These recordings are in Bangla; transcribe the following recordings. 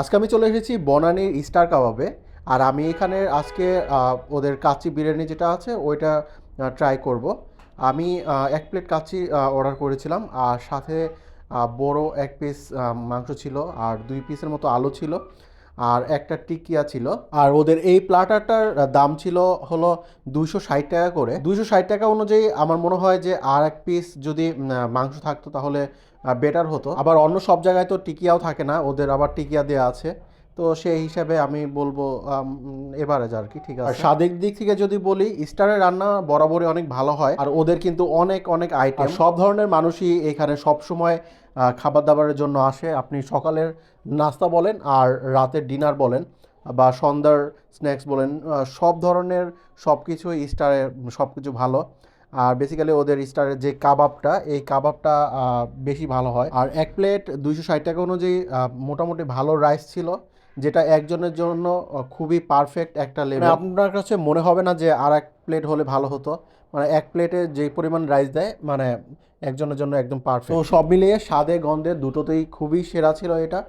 আজকে আমি চলে এসেছি বনানির স্টার কাবাবে, আর আমি এখানে আজকে ওদের কাচ্চি বিরিয়ানি যেটা আছে, ওইটা ট্রাই করব। আমি এক প্লেট কাচ্চি অর্ডার করেছিলাম, আর সাথে বড় এক পিস মাংস ছিল, আর দুই পিসের মতো আলু ছিল। আর একটা টিকিয়া ছিল। আর ওদের এই প্লাটারটার দাম ছিল হলো দুইশো ষাট টাকা করে। দুইশো ষাট টাকা অনুযায়ী আমার মনে হয় যে আর এক পিস যদি মাংস থাকতো তাহলে বেটার হতো। আবার অন্য সব জায়গায় তো টিকিয়াও থাকে না ওদের আবার টিকিয়া দেওয়া আছে। তো সেই হিসাবে আমি বলব এভারেজ আর কি ঠিক আছে। স্বাদের দিক থেকে যদি বলি স্টারের রান্না বরাবরই অনেক ভালো হয়। আর ওদের কিন্তু অনেক অনেক আইটেম সব ধরনের মানুষই এখানে সব সময় আহ, খাবার দাবারের জন্য আসে। আপনি সকালের নাস্তা বলেন আর রাতের ডিনার বলেন বা সন্ধ্যার স্ন্যাক্স বলেন সব ধরনের সব কিছুই স্টারে সব কিছু ভালো। আর বেসিক্যালি ওদের স্টারের যে কাবাবটা, এই কাবাবটা বেশি ভালো হয়। আর এক প্লেট দুইশো ষাট টাকা অনুযায়ী মোটামুটি ভালো রাইস ছিল, যেটা একজনের জন্য খুবই পারফেক্ট একটা লেভেল আপনার কাছে মনে হবে না যে আর এক প্লেট হলে ভালো হতো। মানে এক প্লেটে যে পরিমাণ রাইস দেয় মানে একজনের জন্য একদম পারফেক্ট তো সব মিলিয়ে স্বাদে গন্ধে দুটোতেই খুবই সেরা ছিল এটা।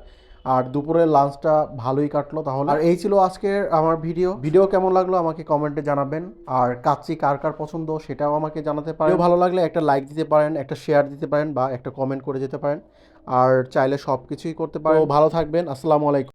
আর দুপুরের লাঞ্চটা ভালোই কাটলো তাহলে। আর এই ছিল আজকের আমার ভিডিও। ভিডিও কেমন লাগল আমাকে কমেন্টে জানাবেন। আর কাচ্চি কার কার পছন্দ সেটাও আমাকে জানাতে পারেন। ভালো লাগলে একটা লাইক দিতে পারেন একটা শেয়ার দিতে পারেন বা একটা কমেন্ট করে যেতে পারেন। আর চাইলে সব কিছুই করতে পারেন। ভালো থাকবেন আসসালামু আলাইকুম।